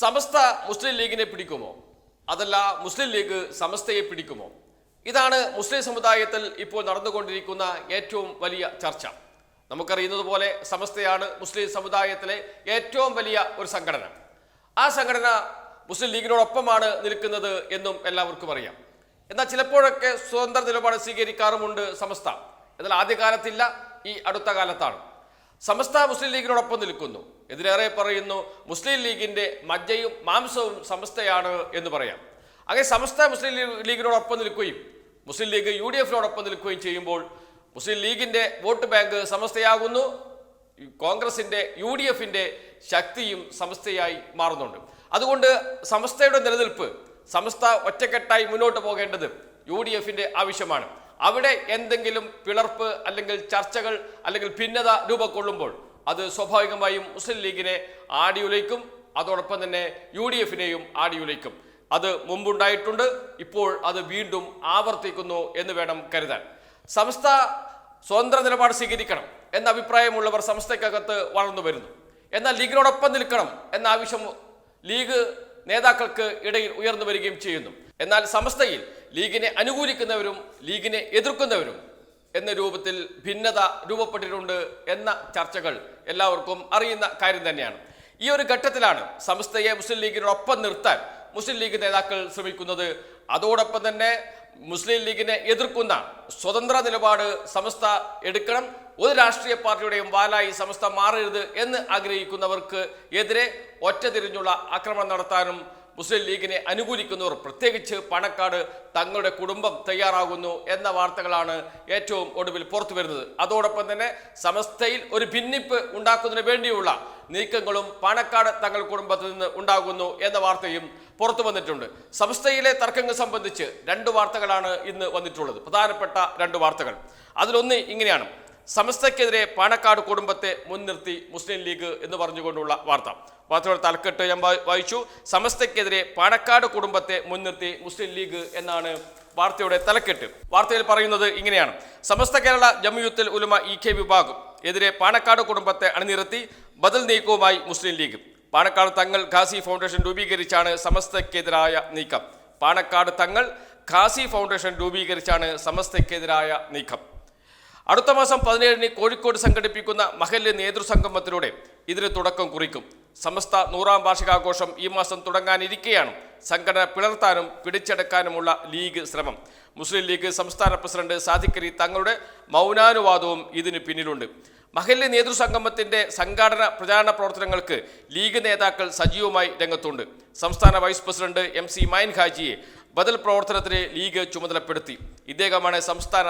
സമസ്ത മുസ്ലിം ലീഗിനെ പിടിക്കുമോ? അതല്ല മുസ്ലിം ലീഗ് സമസ്തയെ പിടിക്കുമോ? ഇതാണ് മുസ്ലിം സമുദായത്തിൽ ഇപ്പോൾ നടന്നുകൊണ്ടിരിക്കുന്ന ഏറ്റവും വലിയ ചർച്ച. നമുക്കറിയുന്നത് പോലെ സമസ്തയാണ് മുസ്ലിം സമുദായത്തിലെ ഏറ്റവും വലിയ ഒരു സംഘടന. ആ സംഘടന മുസ്ലിം ലീഗിനോടൊപ്പമാണ് നിൽക്കുന്നത് എന്നും എല്ലാവർക്കും അറിയാം. എന്നാൽ ചിലപ്പോഴൊക്കെ സ്വതന്ത്ര നിലപാട് സ്വീകരിക്കാറുമുണ്ട് സമസ്ത. എന്നാൽ ആദ്യകാലത്തില്ല ഈ അടുത്ത കാലത്താണ്. സമസ്ത മുസ്ലിം ലീഗിനോടൊപ്പം നിൽക്കുന്നു. ഇതിലേറെ പറയുന്നു മുസ്ലിം ലീഗിന്റെ മജ്ജയും മാംസവും സമസ്തയാണ് എന്ന് പറയാം. അങ്ങനെ സമസ്ത മുസ്ലിം ലീഗ് ലീഗിനോടൊപ്പം നിൽക്കുകയും മുസ്ലിം ലീഗ് യു ഡി എഫിനോടൊപ്പം നിൽക്കുകയും ചെയ്യുമ്പോൾ മുസ്ലിം ലീഗിന്റെ വോട്ട് ബാങ്ക് സമസ്തയാകുന്നു കോൺഗ്രസിന്റെ യു ഡി എഫിന്റെ ശക്തിയും സമസ്തയായി മാറുന്നുണ്ട്. അതുകൊണ്ട് സമസ്തയുടെ നിലനിൽപ്പ് സമസ്ത ഒറ്റക്കെട്ടായി മുന്നോട്ട് പോകേണ്ടത് യു ഡി എഫിന്റെ ആവശ്യമാണ്. അവിടെ എന്തെങ്കിലും പിളർപ്പ് അല്ലെങ്കിൽ ചർച്ചകൾ അല്ലെങ്കിൽ ഭിന്നത രൂപക്കൊള്ളുമ്പോൾ അത് സ്വാഭാവികമായും മുസ്ലിം ലീഗിനെ ആടിയുലയ്ക്കും അതോടൊപ്പം തന്നെ യു ഡി എഫിനെയും ആടിയുലയ്ക്കും. അത് മുമ്പുണ്ടായിട്ടുണ്ട് ഇപ്പോൾ അത് വീണ്ടും ആവർത്തിക്കുന്നു എന്ന് വേണം കരുതാൻ. സംസ്ഥ സ്വതന്ത്ര നിലപാട് സ്വീകരിക്കണം എന്ന അഭിപ്രായമുള്ളവർ സംസ്ഥയ്ക്കകത്ത് വളർന്നു വരുന്നു. എന്നാൽ ലീഗിനോടൊപ്പം നിൽക്കണം എന്ന ആവശ്യം ലീഗ് നേതാക്കൾക്ക് ഇടയിൽ ഉയർന്നു വരികയും ചെയ്യുന്നു. എന്നാൽ സംസ്ഥയിൽ ലീഗിനെ അനുകൂലിക്കുന്നവരും ലീഗിനെ എതിർക്കുന്നവരും എന്ന രൂപത്തിൽ ഭിന്നത രൂപപ്പെട്ടിട്ടുണ്ട് എന്ന ചർച്ചകൾ എല്ലാവർക്കും അറിയുന്ന കാര്യം തന്നെയാണ്. ഈ ഒരു ഘട്ടത്തിലാണ് സമസ്തയെ മുസ്ലിം ലീഗിനോടൊപ്പം നിർത്താൻ മുസ്ലിം ലീഗ് നേതാക്കൾ ശ്രമിക്കുന്നത്. അതോടൊപ്പം തന്നെ മുസ്ലിം ലീഗിനെ എതിർക്കുന്ന സ്വതന്ത്ര നിലപാട് സമസ്ത എടുക്കണം. ഒരു രാഷ്ട്രീയ പാർട്ടിയുടെയും വാലായി സമസ്ത മാറരുത് എന്ന് ആഗ്രഹിക്കുന്നവർക്ക് എതിരെ ഒറ്റതിരിഞ്ഞുള്ള ആക്രമണം നടത്താനും മുസ്ലിം ലീഗിനെ അനുകൂലിക്കുന്നവർ പ്രത്യേകിച്ച് പണക്കാട് തങ്ങളുടെ കുടുംബം തയ്യാറാകുന്നു എന്ന വാർത്തകളാണ് ഏറ്റവും ഒടുവിൽ പുറത്തു വരുന്നത്. അതോടൊപ്പം തന്നെ സമസ്തയിൽ ഒരു ഭിന്നിപ്പ് ഉണ്ടാക്കുന്നതിന് വേണ്ടിയുള്ള നീക്കങ്ങളും പാണക്കാട് തങ്ങൾ കുടുംബത്തിൽ നിന്ന് ഉണ്ടാകുന്നു എന്ന വാർത്തയും പുറത്തു വന്നിട്ടുണ്ട്. സംസ്ഥയിലെ തർക്കങ്ങൾ സംബന്ധിച്ച് രണ്ട് വാർത്തകളാണ് ഇന്ന് വന്നിട്ടുള്ളത്. പ്രധാനപ്പെട്ട രണ്ട് വാർത്തകൾ. അതിലൊന്ന് ഇങ്ങനെയാണ്. സമസ്തക്കെതിരെ പാണക്കാട് കുടുംബത്തെ മുൻനിർത്തി മുസ്ലിം ലീഗ് എന്ന് പറഞ്ഞുകൊണ്ടുള്ള വാർത്ത. വാർത്തയുടെ തലക്കെട്ട് ഞാൻ വായിച്ചു. സമസ്തക്കെതിരെ പാണക്കാട് കുടുംബത്തെ മുൻനിർത്തി മുസ്ലിം ലീഗ് എന്നാണ് വാർത്തയുടെ തലക്കെട്ട്. വാർത്തയിൽ പറയുന്നത് ഇങ്ങനെയാണ്. സമസ്ത കേരള ജമിയുത്തുൽ ഉലമ ഇ കെ വിഭാഗം എതിരെ പാണക്കാട് കുടുംബത്തെ അണിനിരത്തി ബദൽ നീക്കവുമായി മുസ്ലിം ലീഗ്. പാണക്കാട് തങ്ങൾ ഖാസി ഫൗണ്ടേഷൻ രൂപീകരിച്ചാണ് സമസ്തക്കെതിരായ നീക്കം. പാണക്കാട് തങ്ങൾ ഖാസി ഫൗണ്ടേഷൻ രൂപീകരിച്ചാണ് സമസ്തക്കെതിരായ നീക്കം. അടുത്ത മാസം പതിനേഴിന് കോഴിക്കോട് സംഘടിപ്പിക്കുന്ന മഹല്ല് നേതൃസംഗമത്തിലൂടെ ഇതിന് തുടക്കം കുറിക്കും. സമസ്ത നൂറാം വാർഷികാഘോഷം ഈ മാസം തുടങ്ങാനിരിക്കെയാണ്. സംഘടന പിളർത്താനും പിടിച്ചെടുക്കാനുമുള്ള ലീഗ് ശ്രമം. മുസ്ലിം ലീഗ് സംസ്ഥാന പ്രസിഡന്റ് സാധിക്കരി തങ്ങളുടെ മൗനാനുവാദവും ഇതിന് പിന്നിലുണ്ട്. മഹല്ല് നേതൃസംഗമത്തിന്റെ സംഘാടന പ്രചാരണ പ്രവർത്തനങ്ങൾക്ക് ലീഗ് നേതാക്കൾ സജീവമായി രംഗത്തുണ്ട്. സംസ്ഥാന vice president M C Mayin ഹാജിയെ ബദൽ പ്രവർത്തനത്തിന് ലീഗ് ചുമതലപ്പെടുത്തി. ഇദ്ദേഹമാണ് സംസ്ഥാന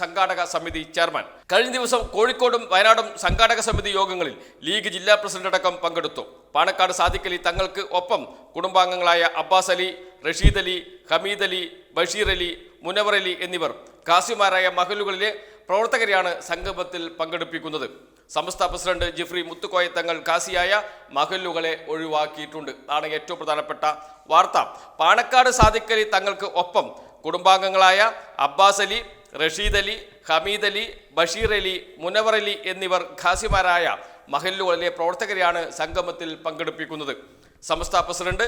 സംഘാടക സമിതി ചെയർമാൻ. കഴിഞ്ഞ ദിവസം കോഴിക്കോടും വയനാടും സംഘാടക സമിതി യോഗങ്ങളിൽ ലീഗ് ജില്ലാ പ്രസിഡന്റ് അടക്കം പങ്കെടുത്തു. പാണക്കാട് സാദിഖലി തങ്ങൾക്ക് ഒപ്പം കുടുംബാംഗങ്ങളായ അബ്ബാസ് അലി റഷീദ് അലി ഹമീദ് അലി ബഷീർ അലി മുനവർ അലി എന്നിവർ. കാസിമാരായ മഹലുകളിലെ പ്രവർത്തകരെയാണ് സംഗമത്തിൽ പങ്കെടുപ്പിക്കുന്നത്. സംസ്ഥ പ്രസിഡന്റ് ജിഫ്രി മുത്തുക്കോയ തങ്ങൾ കാസിയായ മഹല്ലുകളെ ഒഴിവാക്കിയിട്ടുണ്ട്. അതാണ് ഏറ്റവും പ്രധാനപ്പെട്ട വാർത്ത. പാണക്കാട് സാദിഖലി തങ്ങൾക്ക് ഒപ്പം കുടുംബാംഗങ്ങളായ അബ്ബാസ് അലി റഷീദ് അലി ഹമീദ് അലി ബഷീർ അലി മുനവർ അലി എന്നിവർ ഖാസിമാരായ മഹല്ലുകളിലെ പ്രവർത്തകരെയാണ് സംഗമത്തിൽ പങ്കെടുപ്പിക്കുന്നത്. സംസ്ഥാന പ്രസിഡന്റ്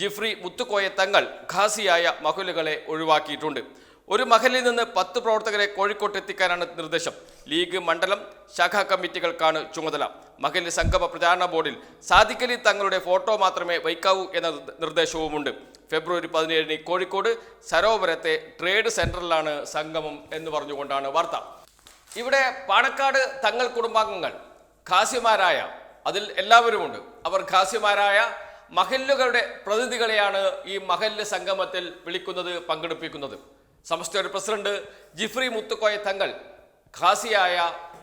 ജിഫ്രി മുത്തുക്കോയ തങ്ങൾ ഖാസിയായ മഹല്ലുകളെ ഒഴിവാക്കിയിട്ടുണ്ട്. ഒരു മഹലിൽ നിന്ന് പത്ത് പ്രവർത്തകരെ കോഴിക്കോട്ട് എത്തിക്കാനാണ് നിർദ്ദേശം. ലീഗ് മണ്ഡലം ശാഖാ കമ്മിറ്റികൾക്കാണ് ചുമതല. മഹൽ സംഗമ പ്രചാരണ ബോർഡിൽ സാദിഖലി തങ്ങളുടെ ഫോട്ടോ മാത്രമേ വയ്ക്കാവൂ എന്ന നിർദ്ദേശവുമുണ്ട്. ഫെബ്രുവരി പതിനേഴിന് കോഴിക്കോട് സരോവരത്തെ ട്രേഡ് സെന്ററിലാണ് സംഗമം എന്ന് പറഞ്ഞുകൊണ്ടാണ് വാർത്ത. ഇവിടെ പാണക്കാട് തങ്ങൾ കുടുംബാംഗങ്ങൾ ഖാസിമാരായ അതിൽ എല്ലാവരുമുണ്ട്. അവർ ഖാസിമാരായ മഹല്ലുകളുടെ പ്രതിനിധികളെയാണ് ഈ മഹല്ല് സംഗമത്തിൽ വിളിക്കുന്നത് പങ്കെടുപ്പിക്കുന്നത്. സംസ്ഥയുടെ പ്രസിഡന്റ് ജിഫ്രി മുത്തുക്കോയ തങ്ങൾ ഖാസിയായ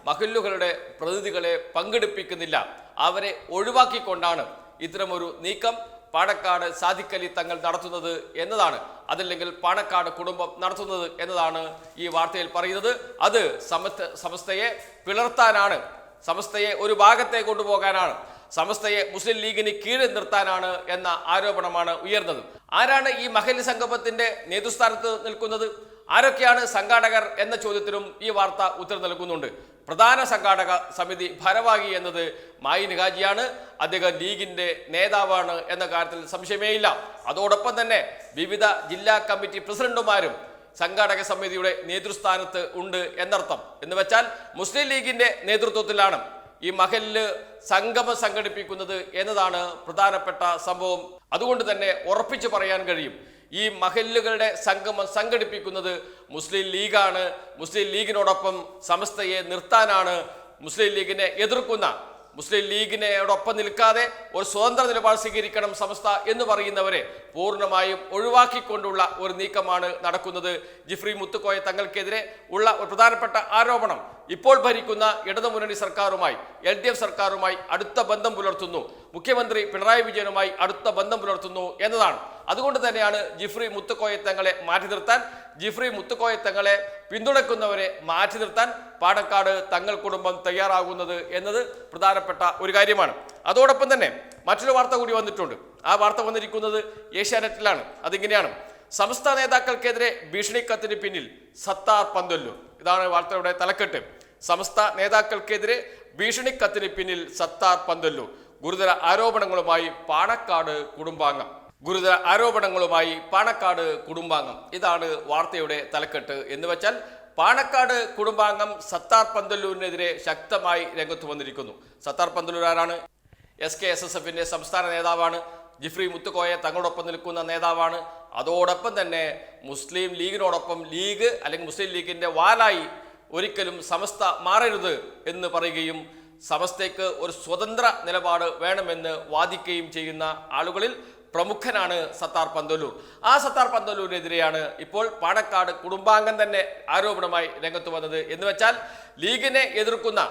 മഹല്ലുകളുടെ പ്രതിനിധികളെ പങ്കെടുപ്പിക്കുന്നില്ല. അവരെ ഒഴിവാക്കിക്കൊണ്ടാണ് ഇത്തരമൊരു നീക്കം പാണക്കാട് സാദിഖലി തങ്ങൾ നടത്തുന്നത് എന്നതാണ്. അതല്ലെങ്കിൽ പാണക്കാട് കുടുംബം നടത്തുന്നത് എന്നതാണ് ഈ വാർത്തയിൽ പറയുന്നത്. അത് സമസ്ത സമസ്തയെ പിളർത്താനാണ്. സമസ്തയെ ഒരു ഭാഗത്തെ കൊണ്ടുപോകാനാണ്. സമസ്തയെ മുസ്ലിം ലീഗിന് കീഴിൽ നിർത്താനാണ് എന്ന ആരോപണമാണ് ഉയർന്നത്. ആരാണ് ഈ മഹലി സംഗമത്തിന്റെ നേതൃസ്ഥാനത്ത് നിൽക്കുന്നത്? ആരൊക്കെയാണ് സംഘാടകർ എന്ന ചോദ്യത്തിനും ഈ വാർത്ത ഉത്തരം നൽകുന്നുണ്ട്. പ്രധാന സംഘാടക സമിതി ഭാരവാഹി എന്നത് മായിൻ ഹാജിയാണ് അദ്ദേഹം ലീഗിന്റെ നേതാവാണ് എന്ന കാര്യത്തിൽ സംശയമേയില്ല അതോടൊപ്പം തന്നെ വിവിധ ജില്ലാ കമ്മിറ്റി പ്രസിഡന്റുമാരും സംഘാടക സമിതിയുടെ നേതൃസ്ഥാനത്ത് ഉണ്ട് എന്നർത്ഥം. എന്ന് വെച്ചാൽ മുസ്ലിം ലീഗിന്റെ നേതൃത്വത്തിലാണ് ഈ മഹലിൽ സംഗമം സംഘടിപ്പിക്കുന്നത് എന്നതാണ് പ്രധാനപ്പെട്ട സംഭവം. അതുകൊണ്ട് തന്നെ ഉറപ്പിച്ചു പറയാൻ കഴിയും ഈ മഹല്ലുകളുടെ സംഗമം സംഘടിപ്പിക്കുന്നത് മുസ്ലിം ലീഗാണ്. മുസ്ലിം ലീഗിനോടൊപ്പം സമസ്തയെ നിർത്താനാണ് മുസ്ലിം ലീഗിനെ എതിർക്കുന്ന മുസ്ലിം ലീഗിനോടൊപ്പം നിൽക്കാതെ ഒരു സ്വതന്ത്ര നിലപാട് സ്വീകരിക്കണം സമസ്ത എന്ന് പറയുന്നവരെ പൂർണമായും ഒഴിവാക്കിക്കൊണ്ടുള്ള ഒരു നീക്കമാണ് നടക്കുന്നത്. ജിഫ്രി മുത്തുക്കോയ തങ്ങൾക്കെതിരെ ഉള്ള ഒരു പ്രധാനപ്പെട്ട ആരോപണം ഇപ്പോൾ ഭരിക്കുന്ന ഇടതുമുന്നണി സർക്കാരുമായി എൽ ഡി എഫ് സർക്കാരുമായി അടുത്ത ബന്ധം പുലർത്തുന്നു. മുഖ്യമന്ത്രി പിണറായി വിജയനുമായി അടുത്ത ബന്ധം പുലർത്തുന്നു എന്നതാണ്. അതുകൊണ്ട് തന്നെയാണ് ജിഫ്രി മുത്തുക്കോയ തങ്ങളെ മാറ്റി നിർത്താൻ ജിഫ്രി മുത്തുക്കോയ തങ്ങളെ പിന്തുണക്കുന്നവരെ മാറ്റി നിർത്താൻ പാടക്കാട് തങ്ങൾ കുടുംബം തയ്യാറാകുന്നത് എന്നത് പ്രധാനപ്പെട്ട ഒരു കാര്യമാണ്. അതോടൊപ്പം തന്നെ മറ്റൊരു വാർത്ത കൂടി വന്നിട്ടുണ്ട്. ആ വാർത്ത വന്നിരിക്കുന്നത് ഏഷ്യാനെറ്റിലാണ്. അതിങ്ങനെയാണ്. സംസ്ഥാന നേതാക്കൾക്കെതിരെ ഭീഷണിക്കത്തിന് പിന്നിൽ സത്താർ പന്തൊല്ലു ഇതാണ് വാർത്തയുടെ തലക്കെട്ട്. സംസ്ഥാന നേതാക്കൾക്കെതിരെ ഭീഷണിക്കത്തിന് പിന്നിൽ സത്താർ പന്തല്ലു. ഗുരുതര ആരോപണങ്ങളുമായി പാണക്കാട് കുടുംബാംഗം. ഗുരുതര ആരോപണങ്ങളുമായി പാണക്കാട് കുടുംബാംഗം. ഇതാണ് വാർത്തയുടെ തലക്കെട്ട്. എന്ന് വെച്ചാൽ പാണക്കാട് കുടുംബാംഗം സത്താർ പന്തല്ലൂരിനെതിരെ ശക്തമായി രംഗത്ത് വന്നിരിക്കുന്നു. സത്താർ പന്തല്ലൂർ ആരാണ്? എസ് കെ എസ് എസ് എഫിന്റെ സംസ്ഥാന നേതാവാണ്. ജിഫ്രി മുത്തുക്കോയെ തങ്ങളോടൊപ്പം നിൽക്കുന്ന നേതാവാണ്. അതോടൊപ്പം തന്നെ മുസ്ലിം ലീഗിനോടൊപ്പം ലീഗ് അല്ലെങ്കിൽ മുസ്ലിം ലീഗിന്റെ വാലായി ഒരിക്കലും സമസ്ത മാറരുത് എന്ന് പറയുകയും സമസ്തയ്ക്ക് ഒരു സ്വതന്ത്ര നിലപാട് വേണമെന്ന് വാദിക്കുകയും ചെയ്യുന്ന ആളുകളിൽ പ്രമുഖനാണ് സത്താർ പന്തലൂർ. ആ സത്താർ പന്തലൂരിനെതിരെയാണ് ഇപ്പോൾ പാണക്കാട് കുടുംബാംഗം തന്നെ ആരോപണമായി രംഗത്ത് വന്നത് എന്ന് വെച്ചാൽ ലീഗിനെ എതിർക്കുന്ന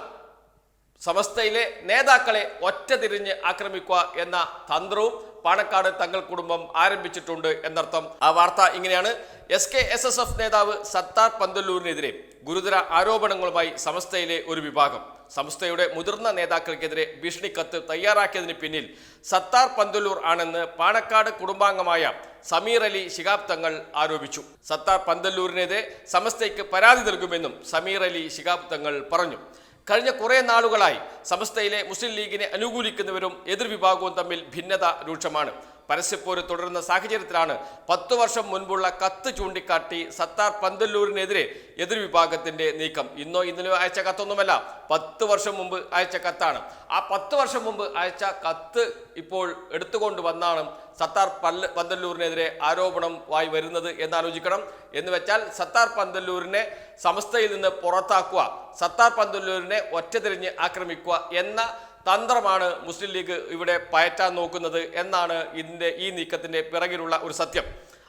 സമസ്തയിലെ നേതാക്കളെ ഒറ്റ തിരിഞ്ഞ് ആക്രമിക്കുക എന്ന തന്ത്രവും പാണക്കാട് തങ്ങൾ കുടുംബം ആരംഭിച്ചിട്ടുണ്ട് എന്നർത്ഥം. ആ വാർത്ത ഇങ്ങനെയാണ്. S K S S F നേതാവ് സത്താർ പന്തല്ലൂരിനെതിരെ ഗുരുതര ആരോപണങ്ങളുമായി സമസ്തയിലെ ഒരു വിഭാഗം. സമസ്തയുടെ മുതിർന്ന നേതാക്കൾക്കെതിരെ ഭീഷണിക്കത്ത് തയ്യാറാക്കിയതിന് പിന്നിൽ സത്താർ പന്തല്ലൂർ ആണെന്ന് പാണക്കാട് കുടുംബാംഗമായ സമീർ അലി ശിഹാബ് തങ്ങൾ ആരോപിച്ചു. സത്താർ പന്തല്ലൂരിനെതിരെ സമസ്തയ്ക്ക് പരാതി നൽകുമെന്നും സമീർ അലി ശിഹാബ് തങ്ങൾ പറഞ്ഞു. കഴിഞ്ഞ കുറേ നാളുകളായി സമസ്തയിലെ മുസ്ലിം ലീഗിനെ അനുകൂലിക്കുന്നവരും എതിർവിഭാഗവും തമ്മിൽ ഭിന്നത രൂക്ഷമാണ്. പരസ്യപ്പോര് തുടരുന്ന സാഹചര്യത്തിലാണ് പത്തു വർഷം മുൻപുള്ള കത്ത് ചൂണ്ടിക്കാട്ടി സത്താർ പന്തല്ലൂരിനെതിരെ എതിർവിഭാഗത്തിന്റെ നീക്കം. ഇന്നോ ഇന്നലെയോ അയച്ച കത്തൊന്നുമല്ല പത്ത് വർഷം മുമ്പ് അയച്ച കത്താണ്. ആ പത്ത് വർഷം മുമ്പ് അയച്ച കത്ത് ഇപ്പോൾ എടുത്തുകൊണ്ട് വന്നാണ് സത്താർ പല്ല പന്തല്ലൂരിനെതിരെ ആരോപണം വായി വരുന്നത് എന്നാലോചിക്കണം. എന്ന് വെച്ചാൽ സത്താർ പന്തല്ലൂരിനെ സമസ്തയിൽ നിന്ന് പുറത്താക്കുക സത്താർ പന്തല്ലൂരിനെ ഒറ്റതിരിഞ്ഞ് ആക്രമിക്കുക എന്ന തന്ത്രമാണ് മുസ്ലിം ലീഗ് ഇവിടെ പയറ്റാൻ നോക്കുന്നത് എന്നാണ് ഇതിന്റെ ഈ നീക്കത്തിന്റെ പിറകിലുള്ള ഒരു സത്യം.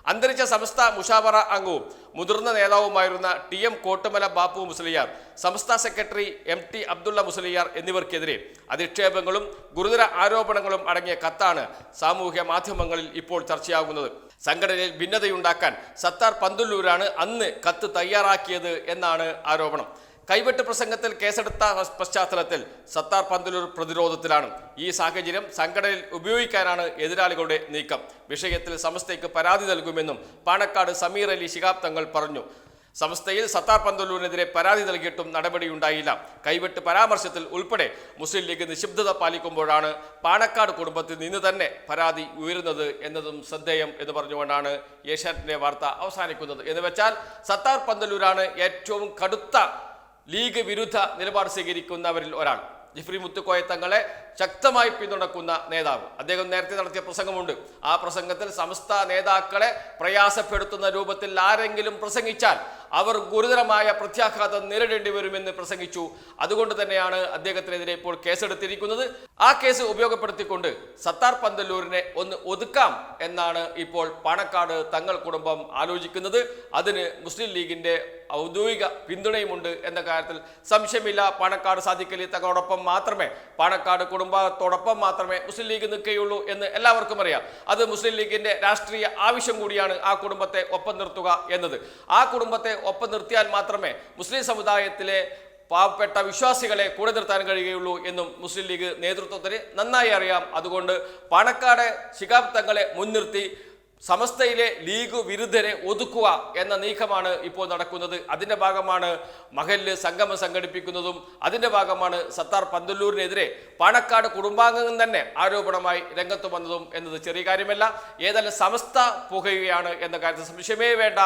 അന്തരിച്ച സംസ്ഥ മുഷാവറ അംഗവും മുതിർന്ന നേതാവുമായിരുന്ന ടി എം കോട്ടുമല ബാപ്പു മുസ്ലിയാർ സംസ്ഥാന secretary M T Abdulla Musliyar എന്നിവർക്കെതിരെ അധിക്ഷേപങ്ങളും ഗുരുതര ആരോപണങ്ങളും അടങ്ങിയ കത്താണ് സാമൂഹ്യ മാധ്യമങ്ങളിൽ ഇപ്പോൾ ചർച്ചയാകുന്നത്. സംഘടനയിൽ ഭിന്നതയുണ്ടാക്കാൻ സത്താർ പന്തുല്ലൂരാണ് അന്ന് കത്ത് തയ്യാറാക്കിയത് എന്നാണ് ആരോപണം. കൈവെട്ട് പ്രസംഗത്തിൽ കേസെടുത്ത പശ്ചാത്തലത്തിൽ സത്താർ പന്തലൂർ പ്രതിരോധത്തിലാണ്. ഈ സാഹചര്യം സംഘടനയിൽ ഉപയോഗിക്കാനാണ് എതിരാളികളുടെ നീക്കം. വിഷയത്തിൽ സമസ്തയ്ക്ക് പരാതി നൽകുമെന്നും പാണക്കാട് സമീർ അലി ശിഹാബ് തങ്ങൾ പറഞ്ഞു. സംസ്ഥയിൽ സത്താർ പന്തലൂരിനെതിരെ പരാതി നൽകിയിട്ടും നടപടിയുണ്ടായില്ല. കൈവെട്ട് പരാമർശത്തിൽ ഉൾപ്പെടെ മുസ്ലിം ലീഗ് നിശബ്ദത പാലിക്കുമ്പോഴാണ് പാണക്കാട് കുടുംബത്തിൽ നിന്ന് തന്നെ പരാതി ഉയരുന്നത് എന്നതും ശ്രദ്ധേയം എന്ന് പറഞ്ഞുകൊണ്ടാണ് ഏഷ്യാനെറ്റിന്റെ വാർത്ത അവസാനിക്കുന്നത്. എന്ന് വെച്ചാൽ സത്താർ പന്തലൂരാണ് ഏറ്റവും കടുത്ത ലീഗ് വിരുദ്ധ നിലപാട് സ്വീകരിക്കുന്നവരിൽ ഒരാൾ. ജിഫ്രി മുത്തുക്കോയ തങ്ങളെ ശക്തമായി പിന്തുണക്കുന്ന നേതാവ്. അദ്ദേഹം നേരത്തെ നടത്തിയ പ്രസംഗമുണ്ട്. ആ പ്രസംഗത്തിൽ സമസ്ത നേതാക്കളെ പ്രയാസപ്പെടുത്തുന്ന രൂപത്തിൽ ആരെങ്കിലും പ്രസംഗിച്ചാൽ അവർ ഗുരുതരമായ പ്രത്യാഘാതം നേരിടേണ്ടി വരുമെന്ന് പ്രസംഗിച്ചു. അതുകൊണ്ട് തന്നെയാണ് അദ്ദേഹത്തിനെതിരെ ഇപ്പോൾ കേസെടുത്തിരിക്കുന്നത്. ആ കേസ് ഉപയോഗപ്പെടുത്തിക്കൊണ്ട് സത്താർ പന്തല്ലൂരിനെ ഒന്ന് ഒതുക്കാം എന്നാണ് ഇപ്പോൾ പാണക്കാട് തങ്ങൾ കുടുംബം ആലോചിക്കുന്നത്. അതിന് മുസ്ലിം ലീഗിന്റെ ഔദ്യോഗിക പിന്തുണയുമുണ്ട് എന്ന കാര്യത്തിൽ സംശയമില്ല. പാണക്കാട് സാധിക്കലി തങ്ങളോടൊപ്പം മാത്രമേ പാണക്കാട് കുടുംബത്തോടൊപ്പം മാത്രമേ മുസ്ലിം ലീഗ് നിൽക്കുകയുള്ളൂ എന്ന് എല്ലാവർക്കും അറിയാം. അത് മുസ്ലിം ലീഗിന്റെ രാഷ്ട്രീയ ആവശ്യം കൂടിയാണ് ആ കുടുംബത്തെ ഒപ്പം നിർത്തുക എന്നത്. ആ കുടുംബത്തെ ഒപ്പം നിർത്തിയാൽ മാത്രമേ മുസ്ലിം സമുദായത്തിലെ പാവപ്പെട്ട വിശ്വാസികളെ കൂടെ നിർത്താൻ കഴിയുകയുള്ളൂ എന്നും മുസ്ലിം ലീഗ് നേതൃത്വത്തിന് നന്നായി അറിയാം. അതുകൊണ്ട് പാണക്കാട് ശിഹാബ് തങ്ങളെ മുൻനിർത്തി സമസ്തയിലെ ലീഗ് വിരുദ്ധരെ ഒതുക്കുക എന്ന നീക്കമാണ് ഇപ്പോൾ നടക്കുന്നത്. അതിന്റെ ഭാഗമാണ് മഹലിൽ സംഗമം സംഘടിപ്പിക്കുന്നതും അതിന്റെ ഭാഗമാണ് സത്താർ പന്തല്ലൂരിനെതിരെ പാണക്കാട് കുടുംബാംഗം തന്നെ ആരോപണമായി രംഗത്ത് വന്നതും എന്നത് ചെറിയ കാര്യമല്ല. ഏതായാലും സമസ്ത പുകയുകയാണ് എന്ന കാര്യത്തിൽ സംശയമേ വേണ്ട.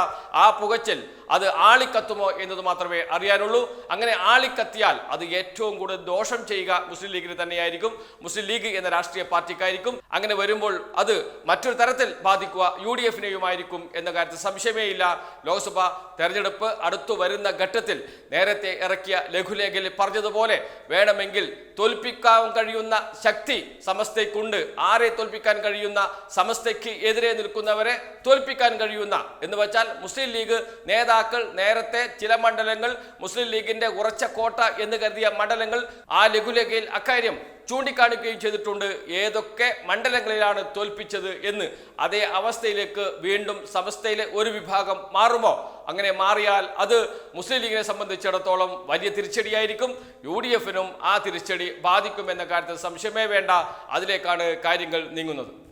ആ പുകച്ചിൽ അത് ആളിക്കത്തുമോ എന്നത് മാത്രമേ അറിയാനുള്ളൂ. അങ്ങനെ ആളിക്കത്തിയാൽ അത് ഏറ്റവും കൂടുതൽ ദോഷം ചെയ്യുക മുസ്ലിം ലീഗിന് തന്നെയായിരിക്കും. മുസ്ലിം ലീഗ് എന്ന രാഷ്ട്രീയ പാർട്ടിക്കായിരിക്കും. അങ്ങനെ വരുമ്പോൾ അത് മറ്റൊരു തരത്തിൽ ബാധിക്കുക യു ഡി എഫിനെയുമായിരിക്കും എന്ന കാര്യത്തിൽ സംശയമേയില്ല. ലോക്സഭ തെരഞ്ഞെടുപ്പ് അടുത്തു വരുന്ന ഘട്ടത്തിൽ നേരത്തെ ഇറക്കിയ ലഘുലേഖയിൽ പറഞ്ഞതുപോലെ വേണമെങ്കിൽ തോൽപ്പിക്കാൻ കഴിയുന്ന ശക്തി സമസ്തയ്ക്കുണ്ട്. ആരെ തോൽപ്പിക്കാൻ കഴിയുന്ന സമസ്തയ്ക്ക് എതിരെ നിൽക്കുന്നവരെ തോൽപ്പിക്കാൻ കഴിയുന്ന എന്ന് വെച്ചാൽ മുസ്ലിം ലീഗ് നേതാക്കൾ നേരത്തെ ചില മണ്ഡലങ്ങൾ മുസ്ലിം ലീഗിന്റെ ഉറച്ച കോട്ട എന്ന് കരുതിയ മണ്ഡലങ്ങൾ ആ ലഘുലേഖയിൽ അക്കാര്യം ചൂണ്ടിക്കാണിക്കുകയും ചെയ്തിട്ടുണ്ട്. ഏതൊക്കെ മണ്ഡലങ്ങളിലാണ് തോൽപ്പിച്ചത് എന്ന്. അതേ അവസ്ഥയിലേക്ക് വീണ്ടും സമസ്തയിലെ ഒരു വിഭാഗം മാറുമോ? അങ്ങനെ മാറിയാൽ അത് മുസ്ലിം ലീഗിനെ സംബന്ധിച്ചിടത്തോളം വലിയ തിരിച്ചടിയായിരിക്കും. യു ഡി എഫിനും ആ തിരിച്ചടി ബാധിക്കുമെന്ന കാര്യത്തിൽ സംശയമേ വേണ്ട. അതിലേക്കാണ് കാര്യങ്ങൾ നീങ്ങുന്നത്.